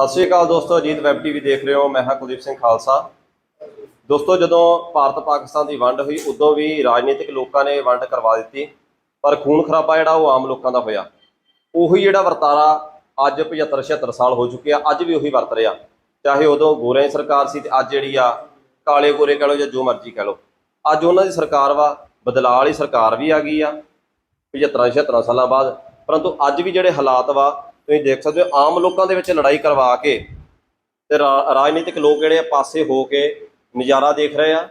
ਸਤਿ ਸ਼੍ਰੀ ਅਕਾਲ ਦੋਸਤੋ, Ajit web TV ਦੇਖ ਰਹੇ ਹੋ, ਮੈਂ ਹਾਂ ਕੁਲਦੀਪ ਸਿੰਘ ਖਾਲਸਾ। ਦੋਸਤੋ, ਜਦੋਂ ਭਾਰਤ ਪਾਕਿਸਤਾਨ ਦੀ ਵੰਡ ਹੋਈ, ਉਦੋਂ ਵੀ ਰਾਜਨੀਤਿਕ ਲੋਕਾਂ ਨੇ ਵੰਡ ਕਰਵਾ ਦਿੱਤੀ, ਪਰ ਖੂਨ ਖਰਾਬਾ ਜਿਹੜਾ ਉਹ ਆਮ ਲੋਕਾਂ ਦਾ ਹੋਇਆ। ਉਹੀ ਜਿਹੜਾ ਵਰਤਾਰਾ ਅੱਜ 75 76 ਸਾਲ ਹੋ ਚੁੱਕੇ ਆ ਅੱਜ ਵੀ ਉਹੀ ਵਰਤ ਰਿਹਾ। ਚਾਹੇ ਉਦੋਂ ਗੋਰਿਆਂ ਦੀ ਸਰਕਾਰ ਸੀ ਤੇ ਅੱਜ ਜਿਹੜੀ ਆ, ਕਾਲੇ ਗੋਰੇ ਕਹ ਲਓ ਜਾਂ ਜੋ ਮਰਜ਼ੀ ਕਹ ਲਓ। ਅੱਜ ਉਹਨਾਂ ਦੀ ਸਰਕਾਰ ਵਾ, ਬਦਲਾਅ ਵਾਲੀ ਸਰਕਾਰ ਵੀ ਆ ਗਈ ਆ 75 76 ਸਾਲਾਂ ਬਾਅਦ। ਪਰੰਤੂ ਅੱਜ ਵੀ ਜਿਹੜੇ ਹਾਲਾਤ ਵਾ ਤੁਸੀਂ ਦੇਖ ਸਕਦੇ ਹੋ, ਆਮ ਲੋਕਾਂ ਦੇ ਵਿੱਚ ਲੜਾਈ ਕਰਵਾ ਕੇ ਤੇ ਰਾਜਨੀਤਿਕ ਲੋਕ ਜਿਹੜੇ ਆ, ਪਾਸੇ ਹੋ ਕੇ ਨਜ਼ਾਰਾ ਦੇਖ ਰਹੇ ਆ।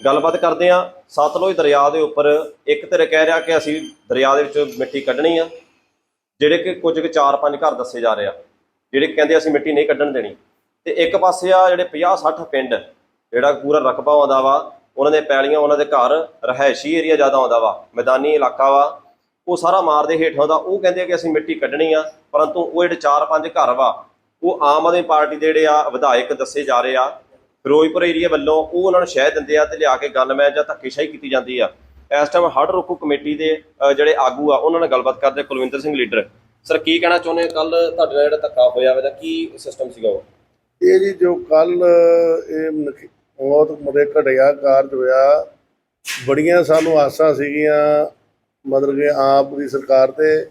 ਗੱਲਬਾਤ ਕਰਦੇ ਆ, ਸਤਲੁਜ ਦਰਿਆ ਦੇ ਉੱਪਰ ਇੱਕ ਧਿਰ ਕਹਿ ਰਿਹਾ ਕਿ ਅਸੀਂ ਦਰਿਆ ਦੇ ਵਿੱਚੋਂ ਮਿੱਟੀ ਕੱਢਣੀ ਆ, ਜਿਹੜੇ ਕਿ ਕੁਝ ਕਿ 4-5 ਘਰ ਦੱਸੇ ਜਾ ਰਹੇ ਆ, ਜਿਹੜੇ ਕਹਿੰਦੇ ਅਸੀਂ ਮਿੱਟੀ ਨਹੀਂ ਕੱਢਣ ਦੇਣੀ। ਤੇ ਇੱਕ ਪਾਸੇ ਆ ਜਿਹੜੇ 50-60 ਪਿੰਡ, ਜਿਹੜਾ ਪੂਰਾ ਰਕਬਾ ਆਉਂਦਾ ਵਾ, ਉਹਨਾਂ ਦੇ ਪੈਲੀਆਂ, ਉਹਨਾਂ ਦੇ ਘਰ ਰਹਿائشੀ ਏਰੀਆ ਜ਼ਿਆਦਾ ਆਉਂਦਾ ਵਾ, ਮੈਦਾਨੀ ਇਲਾਕਾ ਵਾ ਉਹ ਸਾਰਾ ਮਾਰ ਦੇ ਹੇਠ ਆਉਂਦਾ। ਉਹ ਕਹਿੰਦੇ ਆ ਕਿ ਅਸੀਂ ਮਿੱਟੀ ਕੱਢਣੀ ਆ, ਪਰੰਤੂ ਉਹ ਜਿਹੜੇ ਚਾਰ ਪੰਜ ਘਰ ਵਾ, ਉਹ ਆਮ ਆਦਮੀ ਪਾਰਟੀ ਦੇ ਜਿਹੜੇ ਆ ਵਿਧਾਇਕ ਦੱਸੇ ਜਾ ਰਹੇ ਆ। ਫਿਰੋਜ਼ਪੁਰ ਏਰੀਆ ਵੱਲੋਂ ਉਹ ਉਹਨਾਂ ਨੂੰ ਸ਼ਹਿ ਦਿੰਦੇ ਆ ਤੇ ਲਿਆ ਕੇ ਗੱਲ ਮੈਂ ਜਾਂ ਧੱਕੇਸ਼ਾਹੀ ਕੀਤੀ ਜਾਂਦੀ ਆ। ਇਸ ਟਾਈਮ ਹੜ੍ਹ ਰੋਕੂ ਕਮੇਟੀ ਦੇ ਜਿਹੜੇ ਆਗੂ ਆ, ਉਹਨਾਂ ਨਾਲ ਗੱਲਬਾਤ ਕਰਦੇ ਕੁਲਵਿੰਦਰ ਸਿੰਘ ਲੀਡਰ। ਸਰ, ਕੀ ਕਹਿਣਾ ਚਾਹੁੰਦੇ ਕੱਲ ਤੁਹਾਡੇ ਨਾਲ ਜਿਹੜਾ ਧੱਕਾ ਹੋਇਆ ਵਾ ਕੀ ਸਿਸਟਮ ਸੀਗਾ ਉਹ? ਇਹ ਜੀ ਜੋ ਕੱਲ ਇਹ ਬਹੁਤ ਮਰੇ ਘਟਿਆ, ਕਾਰਜ ਹੋਇਆ। ਬੜੀਆਂ ਸਾਨੂੰ ਆਸਾਂ ਸੀਗੀਆਂ। ਮਤਲਬ ਕਿ ਆਪ ਦੀ ਸਰਕਾਰ ਤੇ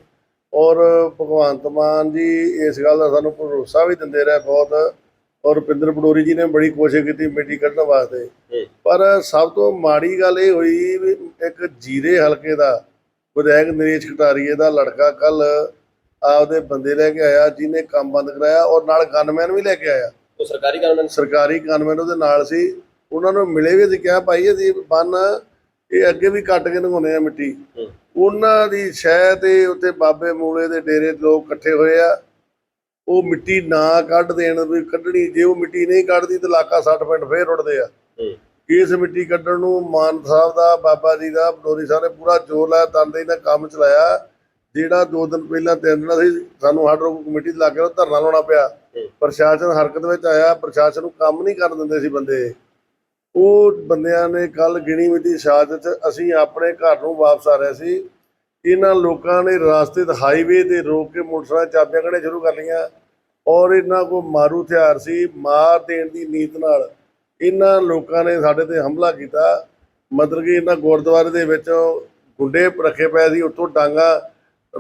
ਔਰ ਭਗਵੰਤ ਮਾਨ ਜੀ ਇਸ ਗੱਲ ਦਾ ਸਾਨੂੰ ਭਰੋਸਾ ਵੀ ਦਿੰਦੇ ਰਹੇ ਬਹੁਤ ਔਰ ਰੁਪਿੰਦਰ ਬਡੋਰੀ ਜੀ ਨੇ ਬੜੀ ਕੋਸ਼ਿਸ਼ ਕੀਤੀ ਮਿੱਟੀ ਕੱਢਣ ਵਾਸਤੇ। ਪਰ ਸਭ ਤੋਂ ਮਾੜੀ ਗੱਲ ਇਹ ਹੋਈ ਵੀ ਇੱਕ ਜੀਰੇ ਹਲਕੇ ਦਾ ਵਿਧਾਇਕ ਨਰੇਸ਼ ਕਟਾਰੀਏ ਦਾ ਲੜਕਾ ਕੱਲ ਆਪਦੇ ਬੰਦੇ ਲੈ ਕੇ ਆਇਆ ਜਿਹਨੇ ਕੰਮ ਬੰਦ ਕਰਾਇਆ ਔਰ ਨਾਲ ਗਨਮੈਨ ਵੀ ਲੈ ਕੇ ਆਇਆ। ਉਹ ਸਰਕਾਰੀ ਗਵਰਨਮੈਂਟ ਸਰਕਾਰੀ ਗਨਮੈਨ ਉਹਦੇ ਨਾਲ ਸੀ। ਉਹਨਾਂ ਨੂੰ ਮਿਲੇ ਵੀ ਅਸੀਂ ਕਿਹਾ ਭਾਈ ਅਸੀਂ ਬੰਨ ਇਹ ਅੱਗੇ ਵੀ ਕੱਟ ਕੇ ਲੰਘਾਉਂਦੇ ਆ ਮਿੱਟੀ। ਉਹਨਾਂ ਦੀ ਸ਼ਹਿ ਤੇ ਉੱਤੇ ਬਾਬੇ ਮੂਲੇ ਦੇ ਡੇਰੇ ਲੋਕ ਇਕੱਠੇ ਹੋਏ ਆ। ਉਹ ਮਿੱਟੀ ਨਾ ਕੱਢ ਦੇਣ ਵੀ ਕੱਢਣੀ ਜੇ ਉਹ ਮਿੱਟੀ ਨਹੀਂ ਕੱਢਦੀ ਤਾਂ ਇਲਾਕਾ 60 ਪਿੰਡ ਫੇਰ ਉੱਡਦੇ ਆ। ਇਸ ਮਿੱਟੀ ਕੱਢਣ ਨੂੰ ਮਾਨ ਸਾਹਿਬ ਦਾ ਬਾਬਾ ਜੀ ਦਾ ਬਡੋਰੀ ਸਾਹਿਬ ਨੇ ਪੂਰਾ ਜ਼ੋਰ ਲਾਇਆ ਤੰਦੇ ਦਾ ਕੰਮ ਚਲਾਇਆ। ਜਿਹੜਾ ਦੋ ਦਿਨ ਪਹਿਲਾਂ ਤਿੰਨ ਦਿਨ ਸੀ ਸਾਨੂੰ ਹੱਡ ਰੋਕ ਕਮੇਟੀ ਦੇ ਲਾਗੇ ਧਰਨਾ ਲਾਉਣਾ ਪਿਆ। ਪ੍ਰਸ਼ਾਸਨ ਹਰਕਤ ਵਿੱਚ ਆਇਆ ਪ੍ਰਸ਼ਾਸਨ ਨੂੰ ਕੰਮ ਨਹੀਂ ਕਰਨ ਦਿੰਦੇ ਸੀ ਬੰਦੇ। ਉਹ ਬੰਦਿਆਂ ਨੇ ਕੱਲ ਗਿਣੀ ਮਿੱਟੀ ਸ਼ਹਾਦਤ ਅਸੀਂ ਆਪਣੇ ਘਰ ਨੂੰ ਵਾਪਸ ਆ ਰਹੇ ਸੀ। ਇਹਨਾਂ ਲੋਕਾਂ ਨੇ ਰਾਸਤੇ ਤੇ ਹਾਈਵੇ ਤੇ ਰੋਕ ਕੇ ਮੋਟਰਸਾਈਕਲ, ਚਾਬੀਆਂ ਕੱਢਣੇ ਸ਼ੁਰੂ ਕਰ ਲਈਆਂ ਔਰ ਇਹਨਾਂ ਕੋਲ ਮਾਰੂ ਹਥਿਆਰ ਸੀ, ਮਾਰ ਦੇਣ ਦੀ ਨੀਤ ਨਾਲ ਇਹਨਾਂ ਲੋਕਾਂ ਨੇ ਸਾਡੇ ਤੇ ਹਮਲਾ ਕੀਤਾ। ਮਤਲਬ ਕਿ ਇਹਨਾਂ ਗੁਰਦੁਆਰੇ ਦੇ ਵਿੱਚ ਗੁੰਡੇ ਰੱਖੇ ਪਏ ਸੀ, ਉੱਥੋਂ ਡਾਂਗਾ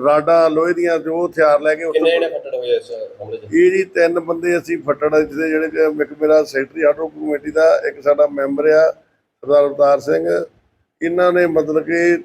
ਰਾਡਾਂ ਲੋਹੇ ਦੀਆਂ ਜੋ ਹਥਿਆਰ ਲੈ ਕੇ ਉੱਥੋਂ ਕਿੰਨੇ ਜਣੇ ਫੱਟੜ ਹੋਏ ਇਸ ਹਮਲੇ 'ਚ? ਇਹ ਜੀ ਤਿੰਨ ਬੰਦੇ ਅਸੀਂ ਫੱਟੜ ਜਿਹਦੇ ਜਿਹੜੇ ਕਿ ਇੱਕ ਮੇਰਾ ਸੈਕਟਰੀ ਆਟੋ ਕਮੇਟੀ ਦਾ ਇੱਕ ਸਾਡਾ ਮੈਂਬਰ ਆ ਸਰਦਾਰ ਅਵਤਾਰ ਸਿੰਘ। ਇਹਨਾਂ ਨੇ ਮਤਲਬ ਕਿ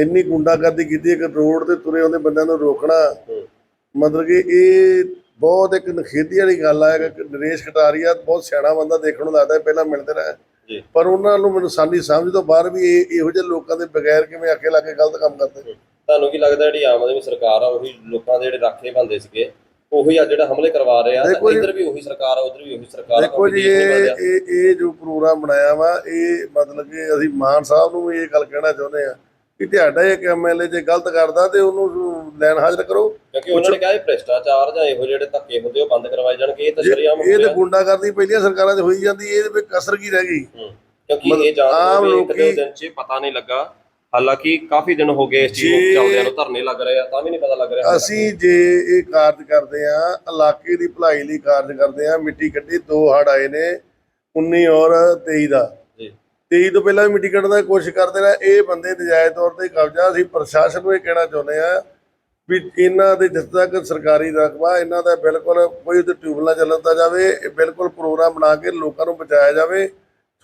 ਇੰਨੀ ਗੁੰਡਾਗਰਦੀ ਕੀਤੀ ਕਿ ਰੋਡ ਤੇ ਤੁਰੇ ਆਉਂਦੇ ਬੰਦਿਆਂ ਨੂੰ ਰੋਕਣਾ। ਹੂੰ। ਮਤਲਬ ਕਿ ਇਹ ਬਹੁਤ ਇੱਕ ਨਖੇਦੀ ਵਾਲੀ ਗੱਲ ਆ ਕਿ ਨਰੇਸ਼ ਕਟਾਰੀਆ ਬਹੁਤ ਸਿਆਣਾ ਬੰਦਾ ਦੇਖਣ ਨੂੰ ਲੱਗਦਾ ਪਹਿਲਾਂ ਮਿਲਦੇ ਰਹੇ। ਜੀ। ਪਰ ਉਹਨਾਂ ਨੂੰ ਮੈਨੂੰ ਸਾਡੀ ਸਮਝ ਤੋਂ ਬਾਹਰ ਵੀ ਇਹ ਇਹੋ ਜਿਹੇ ਲੋਕਾਂ ਦੇ ਬਗੈਰ ਕਿਵੇਂ ਆਖੇ ਲਾ ਕੇ ਗਲਤ ਕੰਮ ਕਰਦੇ। ਤੁਹਾਨੂੰ ਕੀ ਲੱਗਦਾ ਜਿਹੜੀ ਆਮ ਆਦਮੀ ਸਰਕਾਰ ਆ ਉਹੀ ਲੋਕਾਂ ਦੇ ਜਿਹੜੇ ਰਾਖੇ ਬੰਦੇ ਸੀਗੇ ਉਹੀ ਆ ਜਿਹੜਾ ਹਮਲੇ ਕਰਵਾ ਰਹੇ ਆ ਇੱਧਰ ਵੀ ਉਹੀ ਸਰਕਾਰ ਆ ਉਧਰ ਵੀ ਉਹੀ ਸਰਕਾਰ ਆ ਦੇਖੋ ਜੀ ਇਹ। ਇਹ ਇਹ ਜੋ ਪ੍ਰੋਗਰਾਮ ਬਣਾਇਆ ਵਾ ਇਹ ਮਤਲਬ ਕਿ ਅਸੀਂ ਮਾਨ ਸਾਹਿਬ ਨੂੰ ਵੀ ਇਹ ਗੱਲ ਕਹਿਣਾ ਚਾਹੁੰਦੇ ਆ ਕਿ ਤੁਹਾਡਾ ਇੱਕ ਐਮਐਲਏ ਜੇ ਗਲਤ ਕਰਦਾ ਤੇ ਉਹਨੂੰ ਲੈਣ ਹਾਜ਼ਰ ਕਰੋ ਕਿਉਂਕਿ ਉਹਨਾਂ ਨੇ ਕਿਹਾ ਇਹ ਭ੍ਰਿਸ਼ਟਾਚਾਰ ਜਾਂ ਇਹੋ ਜਿਹੜੇ ਧੱਕੇ ਹੁੰਦੇ ਉਹ ਬੰਦ ਕਰਵਾਏ ਜਾਣਗੇ ਇਹ ਤਾਂ ਸ਼ਰੀਆਮ ਇਹ ਤੇ ਗੁੰਡਾਗਰਦੀ ਪਹਿਲੀਆਂ ਸਰਕਾਰਾਂ 'ਚ ਹੋਈ ਜਾਂਦੀ ਇਹਦੇ ਵਿੱਚ ਕਸਰ ਕੀ ਰਹਿ ਗਈ। ਕਿਉਂਕਿ ਇਹ ਜਾਣ ਕੇ ਇੱਕ ਲੋਕੀ- ਦੋ ਦਿਨ 'ਚ ਪਤਾ ਨਹੀਂ ਲੱਗਾ ਹਾਲਾਂਕਿ ਕਾਫੀ ਦਿਨ ਹੋ ਗਏ ਇਸ ਚੀਜ਼ ਨੂੰ ਚੱਲਦਿਆਂ ਨੂੰ ਧਰਨੇ ਲੱਗ ਰਹੇ ਆ ਤਾਂ ਵੀ ਨਹੀਂ ਪਤਾ ਲੱਗ ਰਿਹਾ ਅਸੀਂ ਜੇ ਇਹ ਕਾਰਜ ਕਰਦੇ ਆ ਇਲਾਕੇ ਦੀ ਭਲਾਈ ਲਈ ਕਾਰਜ ਕਰਦੇ ਆ ਮਿੱਟੀ ਕੱਢੀ ਦੋ ਹੜ ਆਏ ਨੇ 19 ਔਰ 23 ਦਾ। ਜੀ। 23 ਤੋਂ ਪਹਿਲਾਂ ਵੀ ਮਿੱਟੀ ਕੱਢਣ ਦੀ ਕੋਸ਼ਿਸ਼ ਕਰਦੇ ਰਹੇ ਇਹ ਬੰਦੇ ਨਜਾਇਜ਼ ਤੌਰ ਤੇ ਕਬਜ਼ਾ ਅਸੀਂ ਪ੍ਰਸ਼ਾਸਨ ਨੂੰ ਇਹ ਕਹਿਣਾ ਚਾਹੁੰਦੇ ਆ ਵੀ ਇਹਨਾਂ ਦੇ ਜਿੱਥੇ ਤੱਕ ਸਰਕਾਰੀ ਰਕਬਾ ਇਹਨਾਂ ਦਾ ਬਿਲਕੁਲ ਕੋਈ ਉਹਦੇ ਟਿਊਬ ਨਾ ਚੱਲਦਾ ਜਾਵੇ ਇਹ ਬਿਲਕੁਲ ਪ੍ਰੋਗਰਾਮ ਬਣਾ ਕੇ ਲੋਕਾਂ ਨੂੰ ਬਚਾਇਆ ਜਾਵੇ।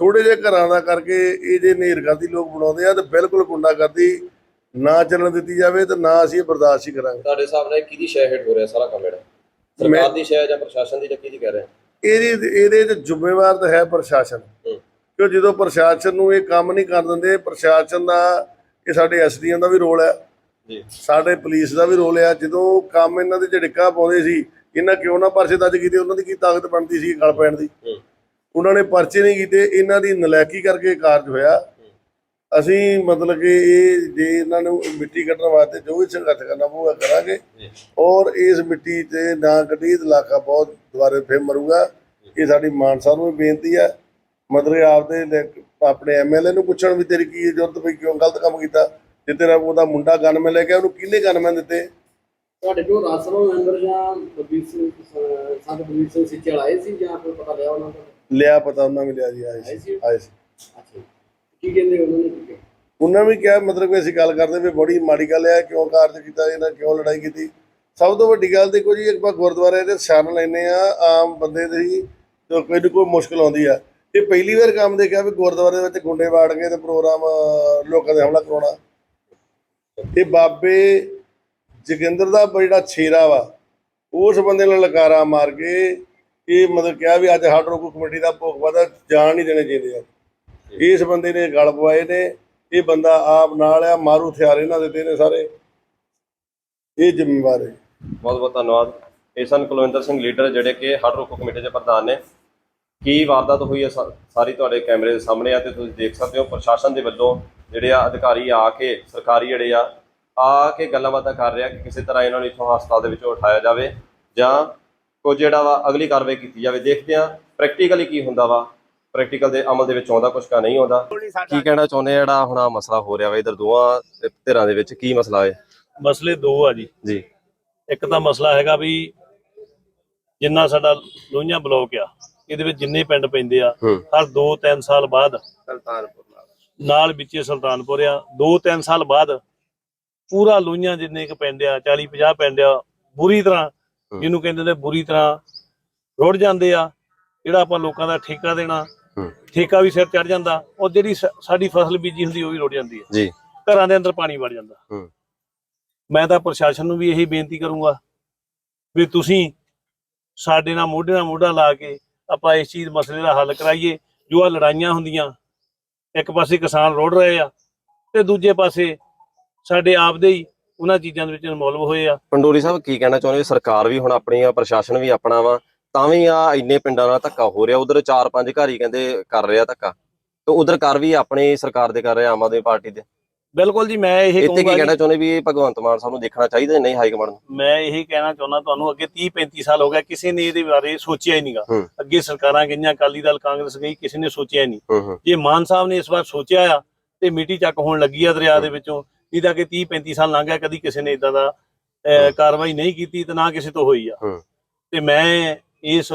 ਥੋੜੇ ਜਿਹੇ ਘਰਾਂ ਦਾ ਕਰਕੇ ਇਹ ਜੇ ਨੇਰਗਰਦੀ ਲੋਕ ਬਣਾਉਂਦੇ ਆ ਤੇ ਬਿਲਕੁਲ ਗੁੰਡਾਗਰਦੀ ਨਾ ਚੱਲਣ ਦਿੱਤੀ ਜਾਵੇ ਤੇ ਨਾ ਅਸੀਂ ਇਹ ਬਰਦਾਸ਼ਤ ਹੀ ਕਰਾਂਗੇ। ਤੁਹਾਡੇ ਹਿਸਾਬ ਨਾਲ ਇਹ ਕਿਹਦੀ ਸ਼ੈ ਹੇਠ ਹੋ ਰਿਹਾ ਸਾਰਾ ਕੰਮ ਜਿਹੜਾ? ਸਰਕਾਰ ਦੀ ਸ਼ੈ ਜਾਂ ਪ੍ਰਸ਼ਾਸਨ ਦੀ ਜਾਂ ਕਿਹਦੀ ਕਹਿ ਰਹੇ? ਇਹਦੇ ਇਹਦੇ ਚ ਜ਼ਿੰਮੇਵਾਰ ਤਾਂ ਹੈ ਪ੍ਰਸ਼ਾਸਨ। ਕਿਉਂ ਜਦੋਂ ਪ੍ਰਸ਼ਾਸਨ ਨੂੰ ਇਹ ਕੰਮ ਨਹੀਂ ਕਰ ਦਿੰਦੇ ਪ੍ਰਸ਼ਾਸਨ ਦਾ ਇਹ ਸਾਡੇ ਐਸਡੀਐਮ ਦਾ ਵੀ ਰੋਲ ਹੈ। ਜੀ। ਸਾਡੇ ਪੁਲਿਸ ਦਾ ਵੀ ਰੋਲ ਹੈ। ਜਦੋਂ ਕੰਮ ਇਹਨਾਂ ਦੇ ਝੜਕਾ ਪਾਉਂਦੇ ਸੀ ਇਹਨਾਂ ਕਿਉਂ ਨਾ ਪਰਚੇ ਦਰਜ ਕੀਤੇ ਉਹਨਾਂ ਦੀ ਕੀ ਤਾਕਤ ਬਣਦੀ ਸੀ ਗਲ ਪੈਣ ਦੀ। ਉਹਨਾਂ ਨੇ ਪਰਚੇ ਨਹੀਂ ਕੀਤੇ, ਇਹਨਾਂ ਦੀ ਨਲਾਇਕੀ ਕਰਕੇ ਕਾਰਜ ਹੋਇਆ। ਅਸੀਂ ਮਤਲਬ ਕਿ ਇਹ ਜੇ ਇਹਨਾਂ ਨੂੰ ਮਿੱਟੀ ਕੱਢਣ ਵਾਸਤੇ ਜੋ ਵੀ ਸੰਘਰਸ਼ ਕਰਨਾ ਪਊਗਾ ਕਰਾਂਗੇ। ਔਰ ਇਸ ਮਿੱਟੀ ਤੇ ਨਾ ਕੱਢੀ ਇਲਾਕਾ ਬਹੁਤ ਦੁਬਾਰੇ ਫੇਰ ਮਰੂਗਾ। ਇਹ ਸਾਡੀ ਮਾਨ ਸਾਹਿਬ ਨੂੰ ਬੇਨਤੀ ਹੈ ਮਤਲਬ ਆਪਦੇ ਲੈ- ਆਪਣੇ ਐਮਐਲਏ ਨੂੰ ਪੁੱਛਣ ਵੀ ਤੇਰੀ ਕੀ ਜ਼ਰੂਰਤ ਪਈ, ਕਿਉਂ ਗਲਤ ਕੰਮ ਕੀਤਾ? ਜੇ ਤੇਰਾ ਉਹਦਾ ਮੁੰਡਾ ਗਨਮੈਨ ਲੈ ਕੇ ਉਹਨੂੰ ਕਿਹਨੇ ਗਨਮੈਨ ਦਿੱਤੇ? ਤੁਹਾਡੇ ਕੋਲ ਰਾਸਰੋ ਮੈਂਬਰ ਜਾਂ ਬਲਬੀਰ ਸਿੰਘ ਸੰਤ ਬਲਬੀਰ ਸਿੰਘ ਸਿੱਚਲ ਆਏ ਸੀ ਜਾਂ ਕੋਈ ਪਤਾ ਲਿਆ ਉਹਨਾਂ ਦਾ? ਲਿਆ ਪਤਾ ਉਹਨਾਂ ਵੀ ਲਿਆ ਜੀ ਆਏ ਸੀ ਆਏ ਸੀ? ਅੱਛਾ। ਕੀ ਕਹਿੰਦੇ ਉਹਨਾਂ ਨੇ? ਕੀ? ਉਹਨਾਂ ਵੀ ਕਿਹਾ ਮਤਲਬ ਕਿ ਅਸੀਂ ਗੱਲ ਕਰਦੇ ਵੀ ਬੜੀ ਮਾੜੀ ਗੱਲ ਹੈ ਕਿਉਂ ਕਾਰਜ ਕੀਤਾ ਇਹਨਾਂ ਕਿਉਂ ਲੜਾਈ ਕੀਤੀ। ਸਭ ਤੋਂ ਵੱਡੀ ਗੱਲ ਦੇਖੋ ਜੀ ਇੱਕ ਵਾਰ ਗੁਰਦੁਆਰੇ ਦੇ ਸ਼ਰਨ ਲੈਨੇ ਆ ਆਮ ਬੰਦੇ ਦੀ ਜੋ ਕੋਈ ਨਾ ਕੋਈ ਮੁਸ਼ਕਲ ਆਉਂਦੀ ਆ। ਇਹ ਪਹਿਲੀ ਵਾਰ ਕੰਮ ਦੇਖਿਆ ਵੀ ਗੁਰਦੁਆਰੇ ਦੇ ਵਿੱਚ ਗੁੰਡੇ ਵਾੜ ਕੇ ਤੇ ਪ੍ਰੋਗਰਾਮ ਲੋਕਾਂ ਦੇ ਹਮਲਾ ਕਰਾਉਣਾ। ਇਹ ਬਾਬੇ ਜੋਗਿੰਦਰ ਦਾ ਜਿਹੜਾ ਛੇਰਾ ਵਾ ਉਸ ਬੰਦੇ ਨਾਲ ਲਕਾਰਾ ਮਾਰ ਕੇ ਇਹ ਮਤਲਬ ਕਿਹਾ ਵੀ ਅੱਜ ਹੱਡ ਰੋਕੂ ਕਮੇਟੀ ਦਾ ਭੋਗ ਪਤਾ ਜਾਣ ਨਹੀਂ ਦੇਣੇ ਚਾਹੀਦੇ ਆ। ਇਸ ਬੰਦੇ ਨੇ ਗਲ ਪਵਾਏ ਨੇ, ਇਹ ਬੰਦਾ ਆਪ ਨਾਲ ਆ, ਮਾਰੂ ਹਥਿਆਰ ਇਹਨਾਂ ਦੇ ਨੇ ਸਾਰੇ। ਇਹ ਜ਼ਿੰਮੇਵਾਰ ਹੈ। ਬਹੁਤ ਬਹੁਤ ਧੰਨਵਾਦ। ਇਹ ਸਨ ਕੁਲਵਿੰਦਰ ਸਿੰਘ ਲੀਡਰ ਜਿਹੜੇ ਕਿ ਹੜ ਰੋਕੋ ਕਮੇਟੀ ਦੇ ਪ੍ਰਧਾਨ ਨੇ। ਕੀ ਵਾਰਦਾਤ ਹੋਈ ਹੈ ਸਾਰੀ ਤੁਹਾਡੇ ਕੈਮਰੇ ਦੇ ਸਾਹਮਣੇ ਆ ਤੇ ਤੁਸੀਂ ਦੇਖ ਸਕਦੇ ਹੋ ਪ੍ਰਸ਼ਾਸਨ ਦੇ ਵੱਲੋਂ ਜਿਹੜੇ ਆ ਅਧਿਕਾਰੀ ਆ ਕੇ, ਸਰਕਾਰੀ ਜਿਹੜੇ ਆ ਆ ਕੇ ਗੱਲਾਂ ਬਾਤਾਂ ਕਰ ਰਿਹਾ ਕਿ ਕਿਸੇ ਤਰ੍ਹਾਂ ਇਹਨਾਂ ਨੂੰ ਇਥੋਂ ਹਸਪਤਾਲ ਦੇ ਵਿੱਚੋਂ ਉਠਾਇਆ ਜਾਵੇ ਜਾਂ ਕੁਝ ਜਿਹੜਾ ਵਾ ਅਗਲੀ ਕਾਰਵਾਈ ਕੀਤੀ ਜਾਵੇ। ਦੇਖਦੇ ਆ ਪ੍ਰੈਕਟੀਕਲੀ ਕੀ ਹੁੰਦਾ ਵਾ। ਪ੍ਰੈਕਟੀਕਲ ਦੇ ਅਮਲ ਦੇ ਵਿੱਚ ਆਉਂਦਾ ਕੁਝ ਕਾ ਨਹੀਂ ਆਉਂਦਾ। ਕੀ ਕਹਿਣਾ ਚਾਹੁੰਦੇ ਆ ਜਿਹੜਾ ਹੁਣ ਆਹ ਮਸਲਾ ਹੋ ਰਿਹਾ ਵਾ ਇਧਰ ਦੋਵਾਂ ਧਿਰਾਂ ਦੇ ਵਿੱਚ ਕੀ ਮਸਲਾ ਹੈ? ਮਸਲੇ ਦੋ ਆ ਜੀ। ਜੀ। ਇੱਕ ਤਾਂ ਮਸਲਾ ਹੈਗਾ ਵੀ ਜਿੰਨਾ ਸਾਡਾ ਲੋਹੀਆਂ ਬਲੋਕ ਆ ਇਹਦੇ ਵਿੱਚ ਜਿੰਨੇ ਪਿੰਡ ਪੈਂਦੇ ਆ ਹਰ 2-3 ਸਾਲ ਬਾਅਦ ਸੁਲਤਾਨਪੁਰ ਨਾਲ। ਵਿੱਚੇ ਸੁਲਤਾਨਪੁਰ ਆ 2-3 ਸਾਲ ਬਾਅਦ ਪੂਰਾ ਲੋਹੀਆਂ ਜਿੰਨੇ ਕ ਪਿੰਡ ਆ 40-50 ਪਿੰਡ ਆ ਬੁਰੀ ਤਰ੍ਹਾਂ। ਜਿਹਨੂੰ ਕਹਿੰਦੇ ਨੇ ਬੁਰੀ ਤਰ੍ਹਾਂ ਰੁੜ ਜਾਂਦੇ ਆ ਜਿਹੜਾ ਆਪਾਂ ਲੋਕਾਂ ਦਾ ਠੇਕਾ ਦੇਣਾ ਠੇਕਾ ਵੀ ਸਿਰ ਚੜ ਜਾਂਦਾ ਔਰ ਜਿਹੜੀ ਸਾਡੀ ਫਸਲ ਬੀਜੀ ਹੁੰਦੀ ਉਹ ਵੀ ਰੁੜ ਜਾਂਦੀ ਹੈ। ਜੀ। ਘਰਾਂ ਦੇ ਅੰਦਰ ਪਾਣੀ ਵੜ ਜਾਂਦਾ। ਮੈਂ ਤਾਂ ਪ੍ਰਸ਼ਾਸਨ ਨੂੰ ਵੀ ਇਹੀ ਬੇਨਤੀ ਕਰੂੰਗਾ ਵੀ ਤੁਸੀਂ ਸਾਡੇ ਨਾਲ ਮੋਢੇ ਨਾਲ ਮੋਢਾ ਲਾ ਕੇ ਆਪਾਂ ਇਸ ਚੀਜ਼ ਮਸਲੇ ਦਾ ਹੱਲ ਕਰਾਈਏ। ਜੋ ਆ ਲੜਾਈਆਂ ਹੁੰਦੀਆਂ ਇੱਕ ਪਾਸੇ ਕਿਸਾਨ ਰੋੜ ਰਹੇ ਆ ਤੇ ਦੂਜੇ ਪਾਸੇ ਸਾਡੇ ਆਪਦੇ ਹੀ ਉਹਨਾਂ ਚੀਜ਼ਾਂ ਦੇ ਵਿੱਚ ਇਨਵੋਲਵ ਹੋਏ ਆ। ਪੰਡੋਰੀ ਸਾਹਿਬ ਕੀ ਕਹਿਣਾ ਚਾਹੁੰਦੇ ਸਰਕਾਰ ਵੀ ਹੁਣ ਆਪਣੀ ਆ ਪ੍ਰਸ਼ਾਸਨ ਵੀ ਆਪਣਾ ਵਾ ਤਾਂ ਵੀ ਆ ਇੰਨੇ ਪਿੰਡਾਂ ਨਾਲ ਧੱਕਾ ਹੋ ਰਿਹਾ। ਉਧਰ ਚਾਰ ਪੰਜ ਘਰ ਹੀ ਕਹਿੰਦੇ ਕਰ ਰਿਹਾ ਧੱਕਾ। ਤੇ ਉਧਰ ਕਰ ਵੀ ਆਪਣੀ ਸਰਕਾਰ ਦੇ ਕਰ ਰਿਹਾ ਆਮ ਆਦਮੀ ਪਾਰਟੀ ਦੇ। ਬਿਲਕੁਲ ਜੀ ਮੈਂ ਇਹ ਇੱਥੇ ਕੀ ਕਹੂੰਗਾ ਕਹਿਣਾ ਚਾਹੁੰਦੇ ਵੀ ਇਹ ਭਗਵੰਤ ਮਾਨ ਸਾਹਿਬ ਨੂੰ ਦੇਖਣਾ ਚਾਹੀਦਾ ਨਹੀਂ ਹਾਈ ਕਮਾਂਡ ਨੂੰ? ਮੈਂ ਇਹ ਕਹਿਣਾ ਚਾਹੁੰਦਾ ਤੁਹਾਨੂੰ ਅੱਗੇ 30 35 ਸਾਲ ਹੋ ਗਿਆ ਕਿਸੇ ਨੇ ਇਹਦੇ ਬਾਰੇ ਸੋਚਿਆ ਹੀ ਨਹੀਂਗਾ। ਅੱਗੇ ਸਰਕਾਰਾਂ ਗਈਆਂ ਅਕਾਲੀ ਦਲ ਕਾਂਗਰਸ ਗਈ ਕਿਸੇ ਨੇ ਸੋਚਿਆ ਹੀ ਨਹੀਂ। ਜੇ ਮਾਨ ਸਾਹਿਬ ਨੇ ਇਸ ਵਾਰ ਸੋਚਿਆ ਆ ਤੇ ਮਿੱਟੀ ਚੱਕ ਹੋਣ ਲੱਗੀ ਆ ਦਰਿਆ ਦੇ ਵਿੱਚੋਂ ਨਹੀਂ ਤਾਂ ਕਿ 30 35 ਸਾਲ ਲੰਘ ਗਿਆ ਕਦੀ ਕਿਸੇ ਨੇ ਇਦਾਂ ਦਾ ਕਾਰਵਾਈ ਨਹੀਂ ਕੀਤੀ ਤੇ ਨਾ ਕਿਸੇ ਤੋਂ ਹੋਈ ਆ। ਤੇ ਮੈਂ ਇਸ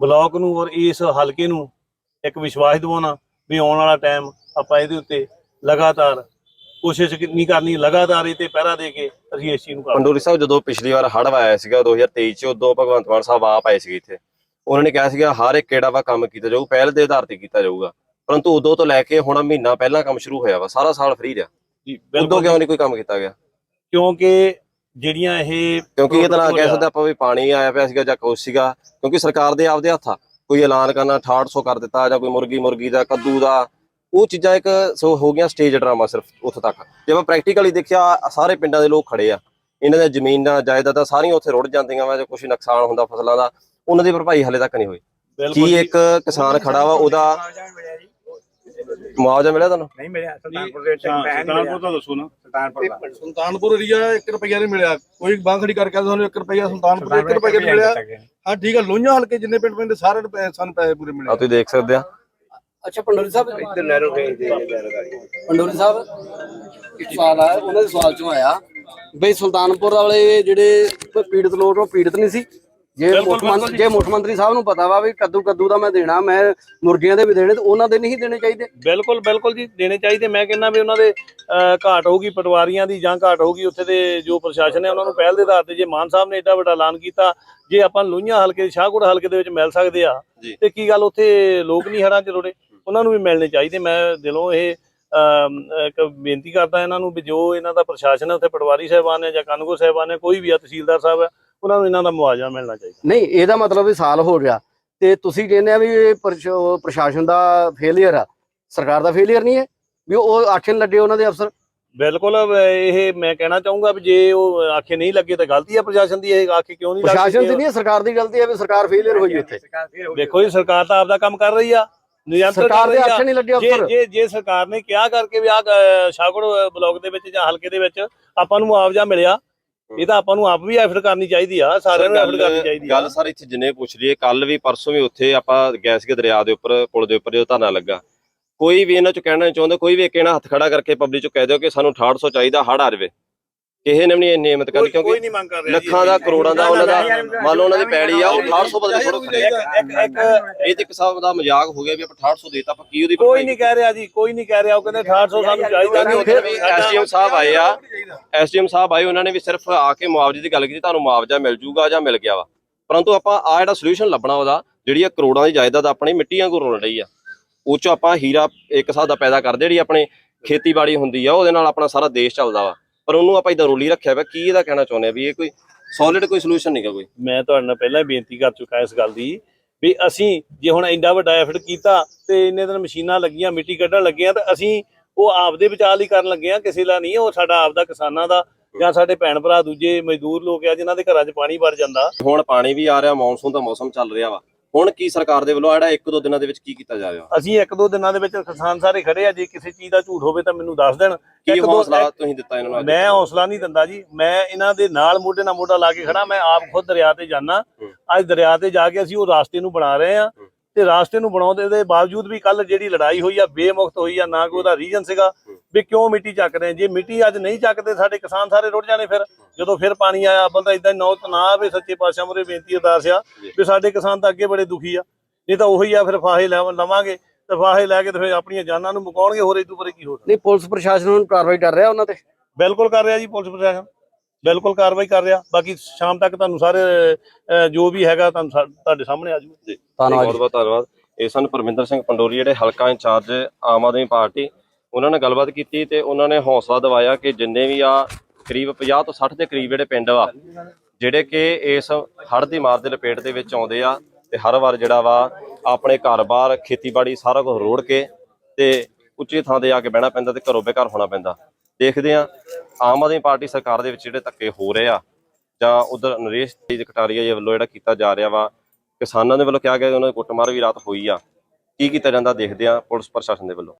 ਬਲਾਕ ਨੂੰ ਔਰ ਇਸ ਹਲਕੇ ਨੂੰ ਇੱਕ ਵਿਸ਼ਵਾਸ ਦਿਵਾਉਣਾ ਵੀ ਆਉਣ ਵਾਲਾ ਟਾਈਮ ਆਪਾਂ ਇਹਦੇ ਉੱਤੇ ਲਗਾਤਾਰ ਕੋਸ਼ਿਸ਼ ਨਹੀਂ ਕਰਨੀ ਲਗਾਤਾਰ ਇਹ ਤੇ ਪਹਿਰਾ ਦੇ ਕੇ ਅਸੀਂ ਇਸ ਚੀਜ਼ ਨੂੰ ਕਰਾਂਗੇ ਪੰਡੋਰੀ ਸਾਹਿਬ ਜਦੋਂ ਪਿਛਲੀ ਵਾਰ ਹੜ੍ਹ ਆਇਆ ਸੀਗਾ 2023 ਚ ਉਦੋਂ ਭਗਵੰਤ ਮਾਨ ਸਾਹਿਬ ਆਪ ਆਏ ਸੀਗੇ ਇੱਥੇ। ਉਹਨਾਂ ਨੇ ਕਿਹਾ ਸੀਗਾ ਹਰ ਇੱਕ ਕਿਹੜਾ ਵਾ ਕੰਮ ਕੀਤਾ ਜਾਊ ਪਹਿਲ ਦੇ ਆਧਾਰ ਤੇ ਕੀਤਾ ਜਾਊਗਾ। ਪਰੰਤੂ ਉਦੋਂ ਤੋਂ ਲੈ ਕੇ ਹੁਣ ਮਹੀਨਾ ਪਹਿਲਾਂ ਕੰਮ ਸ਼ੁਰੂ ਹੋਇਆ ਵਾ ਸਾਰਾ ਸਾਲ ਫ੍ਰੀ ਰਿਹਾ। ਜੀ ਉਦੋਂ ਕਿਉਂ ਨਹੀਂ ਕੋਈ ਕੰਮ ਕੀਤਾ ਗਿਆ? ਕਿਉਂਕਿ ਜਿਹੜੀਆਂ ਇਹ ਕਿਉਂਕਿ ਇਹ ਤਾਂ ਕਹਿ ਸਕਦੇ ਆਪਾਂ ਵੀ ਪਾਣੀ ਆਇਆ ਪਿਆ ਸੀਗਾ ਜਾਂ ਕੁਛ ਸੀਗਾ ਕਿਉਂਕਿ ਸਰਕਾਰ ਦੇ ਆਪਦੇ ਹੱਥ ਆ। ਕੋਈ ਐਲਾਨ ਕਰਨਾ 6800 ਕਰ ਦਿੱਤਾ ਜਾਂ ਕੋਈ ਮੁਰਗੀ ਮੁਰਗੀ ਦਾ ਕੱਦੂ ਦਾ ਉਹ ਚੀਜ਼ਾਂ ਇੱਕ ਸੋ ਹੋ ਗਈਆਂ ਸਟੇਜ ਡਰਾਮਾ ਸਿਰਫ ਉੱਥੇ ਤੱਕ। ਜੇ ਆਪਾਂ ਪ੍ਰੈਕਟੀਕਲੀ ਦੇਖਿਆ ਸਾਰੇ ਪਿੰਡਾਂ ਦੇ ਲੋਕ ਖੜੇ ਆ। ਇਹਨਾਂ ਦੀਆਂ ਜ਼ਮੀਨਾਂ ਜਾਇਦਾਦਾਂ ਸਾਰੀਆਂ ਉੱਥੇ ਰੁੜ ਜਾਂਦੀਆਂ ਵਾ ਜਾਂ ਕੁਝ ਨੁਕਸਾਨ ਹੁੰਦਾ ਫਸਲਾਂ ਦਾ ਉਹਨਾਂ ਦੀ ਭਰਪਾਈ ਹਲੇ ਤੱਕ ਨਹੀਂ ਹੋਈ। ਕੀ। ਇੱਕ ਕਿਸਾਨ ਖੜਾ ਵਾ ਉਹਦਾ ਮੁਆਵਜ਼ਾ ਮਿਲਿਆ ਤੁਹਾਨੂੰ? ਨਹੀਂ ਮਿਲਿਆ ਸੁਲਤਾਨਪੁਰ ਦੇ ਵਿੱਚ ਪੈਸੇ ਨਹੀਂ ਮਿਲਿਆ। ਤਾਂ ਦੱਸੋ ਨਾ। ਸੁਲਤਾਨਪੁਰ ਦਾ। ਸੁਲਤਾਨਪੁਰ ਏਰੀਆ 1 ਰੁਪਈਆ ਨਹੀਂ ਮਿਲਿਆ। ਕੋਈ ਬਾਂਹ ਖੜੀ ਕਰਕੇ ਸਾਨੂੰ 1 ਰੁਪਈਆ ਸੁਲਤਾਨਪੁਰ ਦੇ 1 ਰੁਪਈਆ ਨਹੀਂ ਮਿਲਿਆ। ਹਾਂ ਠੀਕ ਹੈ ਲੋਹੀਆਂ ਹਲਕੇ ਜਿੰਨੇ ਪਿੰਡ ਪੈਂਦੇ ਸਾਰੇ ਪੈਸੇ ਸਾਨੂੰ ਪੈਸੇ ਪੂਰੇ ਆ। ਮਿਲੇ ਤੁਸੀਂ ਦੇਖ ਸਕਦੇ ਆ। ਅੱਛਾ ਪੰਡੋਰੀ ਸਾਹਿਬ। ਇੱਧਰ ਨਹਿਰੋਂ ਗਏ ਦੇ ਪੰਡੋਰੀ ਸਾਹਿਬ ਇੱਕ ਸਵਾਲ ਆ ਉਹਨਾਂ ਦੇ ਸਵਾਲ ਚੋਂ ਆਇਆ ਬਈ ਸੁਲਤਾਨਪੁਰ ਵਾਲੇ ਜਿਹੜੇ ਪੀੜਤ ਲੋਕ ਉਹ ਪੀੜਤ ਨਹੀਂ ਸੀ? ਜੇ ਮੁੱਖ ਮੰਤਰੀ ਜੇ ਮੁੱਖ ਮੰਤਰੀ ਸਾਹਿਬ ਨੂੰ ਪਤਾ ਵਾ ਵੀ ਕੱਦੂ ਕੱਦੂ ਦਾ ਮੈਂ ਦੇਣਾ ਮੈਂ ਮੁਰਗੀਆਂ ਦੇ ਵੀ ਦੇਣੇ ਤੇ ਉਹਨਾਂ ਦੇ ਨਹੀਂ ਦੇਣੇ ਚਾਹੀਦੇ। ਬਿਲਕੁਲ ਬਿਲਕੁਲ ਜੀ ਦੇਣੇ ਚਾਹੀਦੇ। ਮੈਂ ਕਹਿੰਦਾ ਵੀ ਉਹਨਾਂ ਦੇ ਘਾਟ ਹੋਊਗੀ ਪਟਵਾਰੀਆਂ ਦੀ ਜਾਂ ਘਾਟ ਹੋਊਗੀ ਉੱਥੇ ਦੇ ਜੋ ਪ੍ਰਸ਼ਾਸਨ ਹੈ ਉਹਨਾਂ ਨੂੰ ਪਹਿਲ ਦੇ ਆਧਾਰ ਤੇ ਜੇ ਮਾਨ ਸਾਹਿਬ ਨੇ ਏਡਾ ਵੱਡਾ ਐਲਾਨ ਕੀਤਾ ਜੇ ਆਪਾਂ ਲੋਹੀਆਂ ਹਲਕੇ ਸ਼ਾਹਕੋਟ ਹਲਕੇ ਦੇ ਵਿੱਚ ਮਿਲ ਸਕਦੇ ਆ। ਤੇ ਕੀ ਗੱਲ ਉੱਥੇ ਲੋਕ ਨਹੀਂ ਹੜਾਂ ਚ ਰੁੜੇ? ਉਹਨਾਂ ਨੂੰ ਵੀ ਮਿਲਣੇ ਚਾਹੀਦੇ। ਮੈਂ ਦਿਲੋਂ ਇਹ ਅਮ, ਇੱਕ ਬੇਨਤੀ ਕਰਦਾ ਇਹਨਾਂ ਨੂੰ ਵੀ ਜੋ ਇਹਨਾਂ ਦਾ ਪ੍ਰਸ਼ਾਸਨ ਹੈ ਉੱਥੇ ਪਟਵਾਰੀ ਸਾਹਿਬਾਨ ਹੈ ਜਾਂ ਕਾਨੂੰਗੋ ਸਾਹਿਬਾਨ ਹੈ ਕੋਈ ਵੀ ਆ ਤਹਿਸੀਲਦਾਰ ਸਾਹਿਬ ਹੈ ਉਹਨਾਂ ਨੂੰ ਇਹਨਾਂ ਦਾ ਮੁਆਵਜ਼ਾ ਮਿਲਣਾ ਚਾਹੀਦਾ। ਨਹੀਂ ਇਹਦਾ ਮਤਲਬ ਵੀ ਸਾਲ ਹੋ ਗਿਆ। ਤੇ ਤੁਸੀਂ ਕਹਿੰਦੇ ਆ ਵੀ ਇਹ ਪ੍ਰਸ਼- ਉਹ ਪ੍ਰਸ਼ਾਸਨ ਦਾ ਫੇਲਿਅਰ ਆ। ਸਰਕਾਰ ਦਾ ਫੇਲਿਅਰ ਨਹੀਂ ਹੈ? ਵੀ ਉਹ ਆਖੇ ਨੀ ਲੱਗੇ ਉਹਨਾਂ ਦੇ ਅਫਸਰ? ਬਿਲਕੁਲ ਅਹ, ਇਹ ਮੈਂ ਕਹਿਣਾ ਚਾਹੂੰਗਾ ਵੀ ਜੇ ਉਹ ਆਖੇ ਨਹੀਂ ਲੱਗੇ ਤਾਂ ਗਲਤੀ ਹੈ ਪ੍ਰਸ਼ਾਸਨ ਦੀ ਇਹ ਆਖੇ ਕਿਉਂ ਨਹੀਂ ਲੱਗ ਪ੍ਰਸ਼ਾਸਨ? ਦੀ ਨਹੀਂ ਸਰਕਾਰ ਦੀ ਗਲਤੀ ਹੈ ਵੀ ਸਰਕਾਰ ਫੇਲਿਅਰ ਹੋਈ ਉੱਥੇ ਦੇਖੋ ਜੀ ਸਰਕਾਰ ਤਾਂ ਆਪਦਾ ਕੰਮ ਕਰ ਰਹੀ ਆ ਨਿਯੰਤਰਣ ਸਰਕਾਰ ਕਰ ਦੇ ਰਹੀ ਆ। ਆਖੇ ਨਹੀਂ ਲੱਗੇ ਜੇ ਅਫਸਰ। ਜੇ ਜੇ ਸਰਕਾਰ ਨੇ ਕਿਹਾ ਕਰਕੇ ਵੀ ਆ ਸ਼ਾਹਕੋਟ ਬਲਾਕ ਦੇ ਵਿੱਚ ਜਾਂ ਹਲਕੇ ਦੇ ਵਿੱਚ ਆਪਾਂ ਨੂੰ ਮੁਆਵਜ਼ਾ ਮਿਲਿਆ ਇਹ ਤਾਂ ਆਪਾਂ ਨੂੰ ਆਪ ਵੀ ਐਫਰਟ ਕਰਨੀ ਚਾਹੀਦੀ ਆ ਸਾਰਿਆਂ ਨੂੰ ਐਫਰਟ ਕਰਨੀ ਚਾਹੀਦੀ ਆ। ਗੱਲ ਸਰ ਇੱਥੇ ਜਿੰਨੇ ਪੁੱਛ ਲਈਏ ਕੱਲ ਵੀ ਪਰਸੋਂ ਵੀ ਉੱਥੇ ਆਪਾਂ ਗੈਸ ਕੇ ਦਰਿਆ ਦੇ ਉੱਪਰ ਪੁਲ ਦੇ ਉੱਪਰ ਜੋ ਧਰਨਾ ਲੱਗਾ। ਕੋਈ ਵੀ ਇਹਨਾਂ ਚ ਕਹਿਣਾ ਨਹੀਂ ਚਾਹੁੰਦਾ ਕੋਈ ਵੀ ਇੱਕ ਇਹਨਾਂ ਹੱਥ ਖੜਾ ਕਰਕੇ ਪਬਲਿਕ ਚ ਕਹਿ ਦਿਓ ਕਿ ਸਾਨੂੰ 6800 ਚਾਹੀਦਾ ਹੜ ਆ ਜਾਵੇ। ਕਿਸੇ ਨੇ ਵੀ ਨਹੀਂ ਨਿਯਮਿਤ ਕਰਨੀ ਕੋਈ ਕੋਈ ਕਿਉਂਕਿ ਨਹੀਂ ਮੰਗ ਕਰ ਰਿਹਾ ਜੀ। ਲੱਖਾਂ ਦਾ ਕਰੋੜਾਂ ਦਾ ਉਹਨਾਂ ਦਾ ਮੰਨ ਲਓ ਉਹਨਾਂ ਦੀ ਪੈਲੀ ਆ ਉਹ 1800 ਬਦਲੇ ਛੋੜੋ ਇੱਕ ਇੱਕ ਇੱਕ ਇਹ ਤੇ ਹਿਸਾਬ ਦਾ ਮਜ਼ਾਕ ਹੋ ਗਿਆ ਵੀ ਆਪਾਂ 1800 ਦੇਤਾ ਆਪਾਂ ਕੀ ਉਹਦੀ ਕੋਈ ਨਹੀਂ ਕਹਿ ਰਿਹਾ ਜੀ ਕੋਈ ਨਹੀਂ ਕਹਿ ਰਿਹਾ ਉਹ ਕਹਿੰਦੇ 1800 ਸਾਨੂੰ ਚਾਹੀਦਾ। ਨਹੀਂ ਉੱਥੇ ਵੀ ਐਸਡੀਐਮ ਸਾਹਿਬ ਆਏ ਆ। ਐਸਡੀਐਮ ਸਾਹਿਬ ਆਏ ਉਹਨਾਂ ਨੇ ਵੀ ਸਿਰਫ ਆ ਕੇ ਮੁਆਵਜ਼ੇ ਦੀ ਗੱਲ ਕੀਤੀ ਤੁਹਾਨੂੰ ਮੁਆਵਜ਼ਾ ਮਿਲ ਜੂਗਾ ਜਾਂ ਮਿਲ ਗਿਆ ਵਾ। ਪਰੰਤੂ ਆਪਾਂ ਆ ਜਿਹੜਾ ਸੋਲੂਸ਼ਨ ਲੱਭਣਾ ਉਹਦਾ ਜਿਹੜੀ ਆ ਕਰੋੜਾਂ ਦੀ ਜਾਇਦਾਦ ਆਪਣੀ ਮਿੱਟੀਆਂ ਕੋ ਰੋਲ ਰਹੀ ਆ। ਉਹ ਚ ਆਪਾਂ ਹੀਰਾ ਇੱਕ ਹਿਸਾਬ ਦਾ ਪੈਦਾ ਕਰਦੇ ਜਿਹੜੀ ਆਪਣੇ ਖੇਤੀਬਾੜੀ ਹੁੰਦੀ ਆ ਉਹਦੇ ਨਾਲ ਆਪਣਾ ਸਾਰਾ ਦੇਸ਼ ਚੱਲਦਾ ਵਾ। ਪਰ ਉਹਨੂੰ ਆਪਾਂ ਇਦਾਂ ਰੋਲੀ ਰੱਖਿਆ ਵਾ ਕੀ ਇਹਦਾ ਕਹਿਣਾ ਚਾਹੁੰਦੇ ਆ ਵੀ ਇਹ ਕੋਈ ਸੋਲਿਡ ਕੋਈ ਸੋਲੂਸ਼ਨ ਨਹੀਂਗਾ ਕੋਈ? ਮੈਂ ਤੁਹਾਡੇ ਨਾਲ ਪਹਿਲਾਂ ਹੀ ਬੇਨਤੀ ਕਰ ਚੁੱਕਾ ਇਸ ਗੱਲ ਦੀ ਵੀ ਅਸੀਂ ਜੇ ਹੁਣ ਇੰਨਾ ਵੱਡਾ ਐਫਰਟ ਕੀਤਾ ਤੇ ਇੰਨੇ ਦਿਨ ਮਸ਼ੀਨਾਂ ਲੱਗੀਆਂ ਮਿੱਟੀ ਕੱਢਣ ਲੱਗੀਆਂ ਤਾਂ ਅਸੀਂ ਉਹ ਆਪਦੇ ਬਚਾਅ ਲਈ ਕਰਨ ਲੱਗੇ ਆ ਕਿਸੇ ਦਾ ਨਹੀਂ ਉਹ ਸਾਡਾ ਆਪਦਾ ਕਿਸਾਨਾਂ ਦਾ ਜਾਂ ਸਾਡੇ ਭੈਣ ਭਰਾ ਦੂਜੇ ਮਜ਼ਦੂਰ ਲੋਕ ਆ ਜਿਨ੍ਹਾਂ ਦੇ ਘਰਾਂ 'ਚ ਪਾਣੀ ਵੜ ਜਾਂਦਾ। ਹੁਣ ਪਾਣੀ ਵੀ ਆ ਰਿਹਾ ਮੌਨਸੂਨ ਦਾ ਮੌਸਮ ਚੱਲ ਰਿਹਾ ਵਾ। ਹੁਣ ਕੀ ਸਰਕਾਰ ਦੇ ਵੱਲੋਂ ਜਿਹੜਾ ਇੱਕ ਦੋ ਦਿਨਾਂ ਦੇ ਵਿੱਚ ਕੀ ਕੀਤਾ ਜਾ ਰਿਹਾ ਅਸੀਂ ਇੱਕ ਦੋ ਦਿਨਾਂ ਦੇ ਵਿੱਚ ਕਿਸਾਨ ਸਾਰੇ ਖੜੇ ਆ ਜੇ ਕਿਸੇ ਚੀਜ਼ ਦਾ ਝੂਠ ਹੋਵੇ ਤਾਂ ਮੈਨੂੰ ਦੱਸ ਦੇਣ ਕੀ ਹੌਸਲਾ ਤੁਸੀਂ ਦਿੱਤਾ ਇਹਨਾਂ ਨੂੰ? ਮੈਂ ਹੌਸਲਾ ਨਹੀਂ ਦਿੰਦਾ ਜੀ ਮੈਂ ਇਹਨਾਂ ਦੇ ਨਾਲ ਮੋਢੇ ਨਾਲ ਮੋਢਾ ਲਾ ਕੇ ਖੜਾ ਮੈਂ ਆਪ ਖੁਦ ਦਰਿਆ ਤੇ ਜਾਣਾ। ਅੱਜ ਦਰਿਆ ਤੇ ਜਾ ਕੇ ਅਸੀਂ ਉਹ ਰਾਸਤੇ ਨੂੰ ਬਣਾ ਰਹੇ ਆ। ਤੇ ਰਾਸਤੇ ਨੂੰ ਬਣਾਉਂਦੇ ਦੇ ਬਾਵਜੂਦ ਵੀ ਕੱਲ ਜਿਹੜੀ ਲੜਾਈ ਹੋਈ ਆ ਬੇਮੁਖਤ ਹੋਈ ਆ ਨਾ ਕੋਈ ਉਹਦਾ ਰੀਜਨ ਸੀਗਾ। ਵੀ ਕਿਉਂ ਮਿੱਟੀ ਚੱਕ ਰਹੇ? ਜੇ ਮਿੱਟੀ ਅੱਜ ਨਹੀਂ ਚੱਕਦੇ ਸਾਡੇ ਕਿਸਾਨ ਸਾਰੇ ਰੁੜ ਜਾਣੇ ਫਿਰ ਜਦੋਂ ਫਿਰ ਪਾਣੀ ਆਇਆ ਬੰਦਾ ਇਦਾਂ ਨਾ ਆਵੇ ਸੱਚੇ ਪਾਤਸ਼ਾਹ ਮੁਰੇ ਬੇਨਤੀ ਅਰਦਾਸ ਆ। ਵੀ ਸਾਡੇ ਕਿਸਾਨ ਤਾਂ ਅੱਗੇ ਬੜੇ ਦੁਖੀ ਆ ਨਹੀਂ ਤਾਂ ਉਹੀ ਆ ਫਿਰ ਫਾਹੇ ਲਵਾਂਗੇ ਤੇ ਫਾਹੇ ਲੈ ਕੇ ਤੇ ਫਿਰ ਆਪਣੀਆਂ ਜਾਨਾਂ ਨੂੰ ਮੁਕਾਉਣਗੇ ਹੋਰ ਇਦੋਂ ਪਰੇ ਕੀ ਹੋ ਸਕਦਾ ਨਹੀਂ ਪੁਲਿਸ ਪ੍ਰਸ਼ਾਸਨ ਹੁਣ ਕਾਰਵਾਈ ਕਰ ਰਿਹਾ ਉਹਨਾਂ ਤੇ ਬਿਲਕੁਲ ਕਰ ਰਿਹਾ ਜੀ ਪੁਲਿਸ ਪ੍ਰਸ਼ਾਸਨ ਬਿਲਕੁਲ ਕਾਰਵਾਈ ਕਰ ਰਿਹਾ। ਬਾਕੀ ਸ਼ਾਮ ਤੱਕ ਤੁਹਾਨੂੰ ਸਾਰੇ ਅਹ, ਜੋ ਵੀ ਹੈਗਾ ਤੁਹਾਨੂੰ ਸਾ- ਤੁਹਾਡੇ ਸਾਹਮਣੇ ਆ ਜਾਊਗਾ ਧੰਨਵਾਦ ਬਹੁਤ ਬਹੁਤ ਧੰਨਵਾਦ। ਇਹ ਸਨ ਪਰਮਿੰਦਰ ਸਿੰਘ ਪੰਡੋਰੀ ਜਿਹੜੇ ਹਲਕਾ ਇੰਚਾਰਜ ਆਮ ਆਦਮੀ ਪਾਰਟੀ। ਉਹਨਾਂ ਨੇ ਗੱਲਬਾਤ ਕੀਤੀ ਤੇ ਉਹਨਾਂ ਨੇ ਹੌਸਲਾ ਦਿਵਾਇਆ ਕਿ ਜਿੰਨੇ ਵੀ ਆ ਕਰੀਬ 50 ਤੋਂ 60 ਦੇ ਕਰੀਬ ਜਿਹੜੇ ਪਿੰਡ ਵਾ ਜਿਹੜੇ ਕਿ ਇਸ ਹੜ੍ਹ ਦੀ ਮਾਰ ਦੇ ਲਪੇਟ ਦੇ ਵਿੱਚ ਆਉਂਦੇ ਆ ਤੇ ਹਰ ਵਾਰ ਜਿਹੜਾ ਵਾ ਆਪਣੇ ਘਰ-ਬਾਰ ਖੇਤੀਬਾੜੀ ਸਾਰਾ ਕੁਝ ਰੋੜ ਕੇ ਤੇ ਉੱਚੀ ਥਾਂ ਤੇ ਆ ਕੇ ਬਹਿਣਾ ਪੈਂਦਾ ਤੇ ਘਰੋਂ ਬੇਘਰ ਹੋਣਾ ਪੈਂਦਾ। ਦੇਖਦੇ ਆ ਆਮ ਆਦਮੀ ਪਾਰਟੀ ਸਰਕਾਰ ਦੇ ਵਿੱਚ ਜਿਹੜੇ ਧੱਕੇ ਹੋ ਰਹੇ ਆ, ਜਾਂ ਉਧਰ ਨਰੇਸ਼ ਜੀ ਕਟਾਰੀਆ ਜੀ ਵੱਲੋਂ ਜਿਹੜਾ ਕੀਤਾ ਜਾ ਰਿਹਾ ਵਾ, ਕਿਸਾਨਾਂ ਦੇ ਵੱਲੋਂ ਕਿਹਾ ਗਿਆ ਉਹਨਾਂ ਦੀ ਕੁੱਟਮਾਰ ਵੀ ਰਾਤ ਹੋਈ ਆ। ਕੀ ਕੀਤਾ ਜਾਂਦਾ, ਦੇਖਦੇ ਆ ਪੁਲਿਸ ਪ੍ਰਸ਼ਾਸਨ ਦੇ ਵੱਲੋਂ।